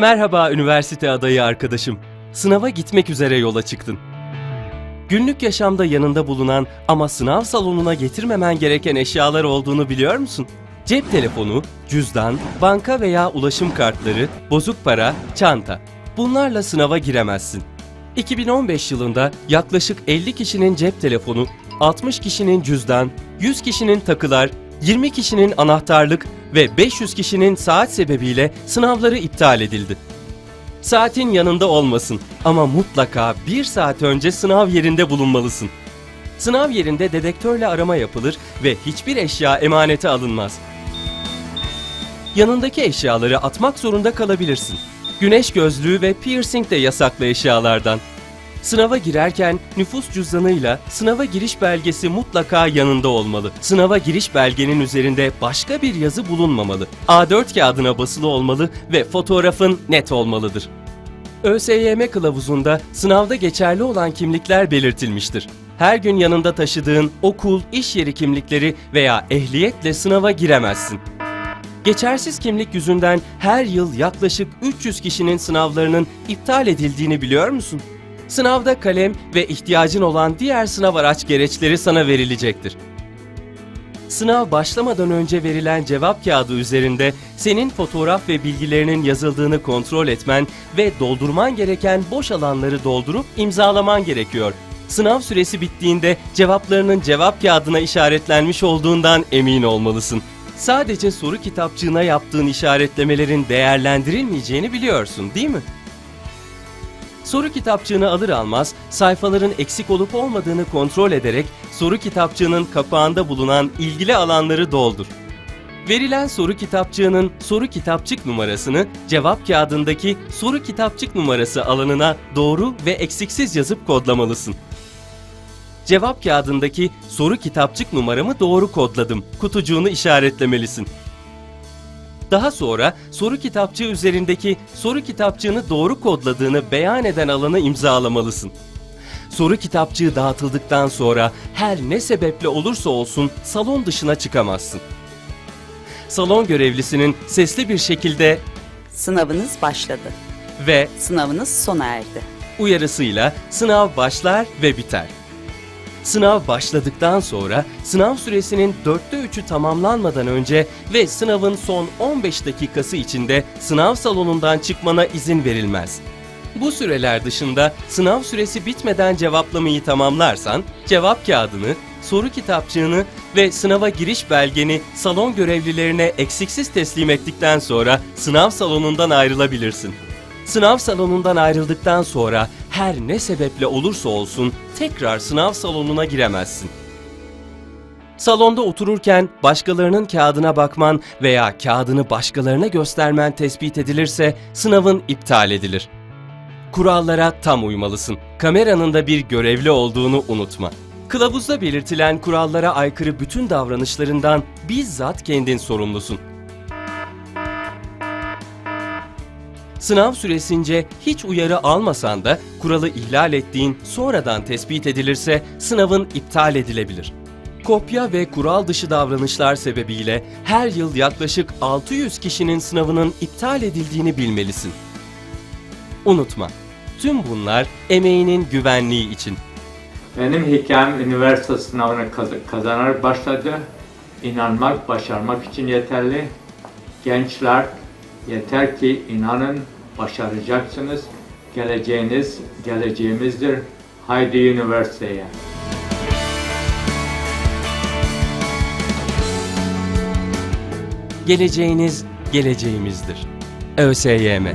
Merhaba üniversite adayı arkadaşım. Sınava gitmek üzere yola çıktın. Günlük yaşamda yanında bulunan ama sınav salonuna getirmemen gereken eşyalar olduğunu biliyor musun? Cep telefonu, cüzdan, banka veya ulaşım kartları, bozuk para, çanta. Bunlarla sınava giremezsin. 2015 yılında yaklaşık 50 kişinin cep telefonu, 60 kişinin cüzdan, 100 kişinin takılar, 20 kişinin anahtarlık ve 500 kişinin saat sebebiyle sınavları iptal edildi. Saatin yanında olmasın ama mutlaka bir saat önce sınav yerinde bulunmalısın. Sınav yerinde dedektörle arama yapılır ve hiçbir eşya emanete alınmaz. Yanındaki eşyaları atmak zorunda kalabilirsin. Güneş gözlüğü ve piercing de yasaklı eşyalardan. Sınava girerken nüfus cüzdanıyla sınava giriş belgesi mutlaka yanında olmalı. Sınava giriş belgenin üzerinde başka bir yazı bulunmamalı. A4 kağıdına basılı olmalı ve fotoğrafın net olmalıdır. ÖSYM kılavuzunda sınavda geçerli olan kimlikler belirtilmiştir. Her gün yanında taşıdığın okul, iş yeri kimlikleri veya ehliyetle sınava giremezsin. Geçersiz kimlik yüzünden her yıl yaklaşık 300 kişinin sınavlarının iptal edildiğini biliyor musun? Sınavda kalem ve ihtiyacın olan diğer sınav araç gereçleri sana verilecektir. Sınav başlamadan önce verilen cevap kağıdı üzerinde senin fotoğraf ve bilgilerinin yazıldığını kontrol etmen ve doldurman gereken boş alanları doldurup imzalaman gerekiyor. Sınav süresi bittiğinde cevaplarının cevap kağıdına işaretlenmiş olduğundan emin olmalısın. Sadece soru kitapçığına yaptığın işaretlemelerin değerlendirilmeyeceğini biliyorsun, değil mi? Soru kitapçığını alır almaz sayfaların eksik olup olmadığını kontrol ederek soru kitapçığının kapağında bulunan ilgili alanları doldur. Verilen soru kitapçığının soru kitapçık numarasını cevap kağıdındaki soru kitapçık numarası alanına doğru ve eksiksiz yazıp kodlamalısın. Cevap kağıdındaki soru kitapçık numaramı doğru kodladım. Kutucuğunu işaretlemelisin. Daha sonra soru kitapçığı üzerindeki soru kitapçığını doğru kodladığını beyan eden alanı imzalamalısın. Soru kitapçığı dağıtıldıktan sonra her ne sebeple olursa olsun salon dışına çıkamazsın. Salon görevlisinin sesli bir şekilde Sınavınız başladı. ve Sınavınız sona erdi. uyarısıyla sınav başlar ve biter. Sınav başladıktan sonra sınav süresinin dörtte üçü tamamlanmadan önce ve sınavın son 15 dakikası içinde sınav salonundan çıkmana izin verilmez. Bu süreler dışında sınav süresi bitmeden cevaplamayı tamamlarsan cevap kağıdını, soru kitapçığını ve sınava giriş belgeni salon görevlilerine eksiksiz teslim ettikten sonra sınav salonundan ayrılabilirsin. Sınav salonundan ayrıldıktan sonra her ne sebeple olursa olsun tekrar sınav salonuna giremezsin. Salonda otururken başkalarının kağıdına bakman veya kağıdını başkalarına göstermen tespit edilirse sınavın iptal edilir. Kurallara tam uymalısın. Kameranın da bir görevli olduğunu unutma. Kılavuzda belirtilen kurallara aykırı bütün davranışlarından bizzat kendin sorumlusun. Sınav süresince hiç uyarı almasan da kuralı ihlal ettiğin sonradan tespit edilirse sınavın iptal edilebilir. Kopya ve kural dışı davranışlar sebebiyle her yıl yaklaşık 600 kişinin sınavının iptal edildiğini bilmelisin. Unutma, tüm bunlar emeğinin güvenliği için. Benim hikayem üniversite sınavını kaz- kazanarak başladı. İnanmak, başarmak için yeterli. Gençler yeter ki inanın, başaracaksınız. Geleceğiniz, geleceğimizdir. Haydi üniversiteye. Geleceğiniz geleceğimizdir. ÖSYM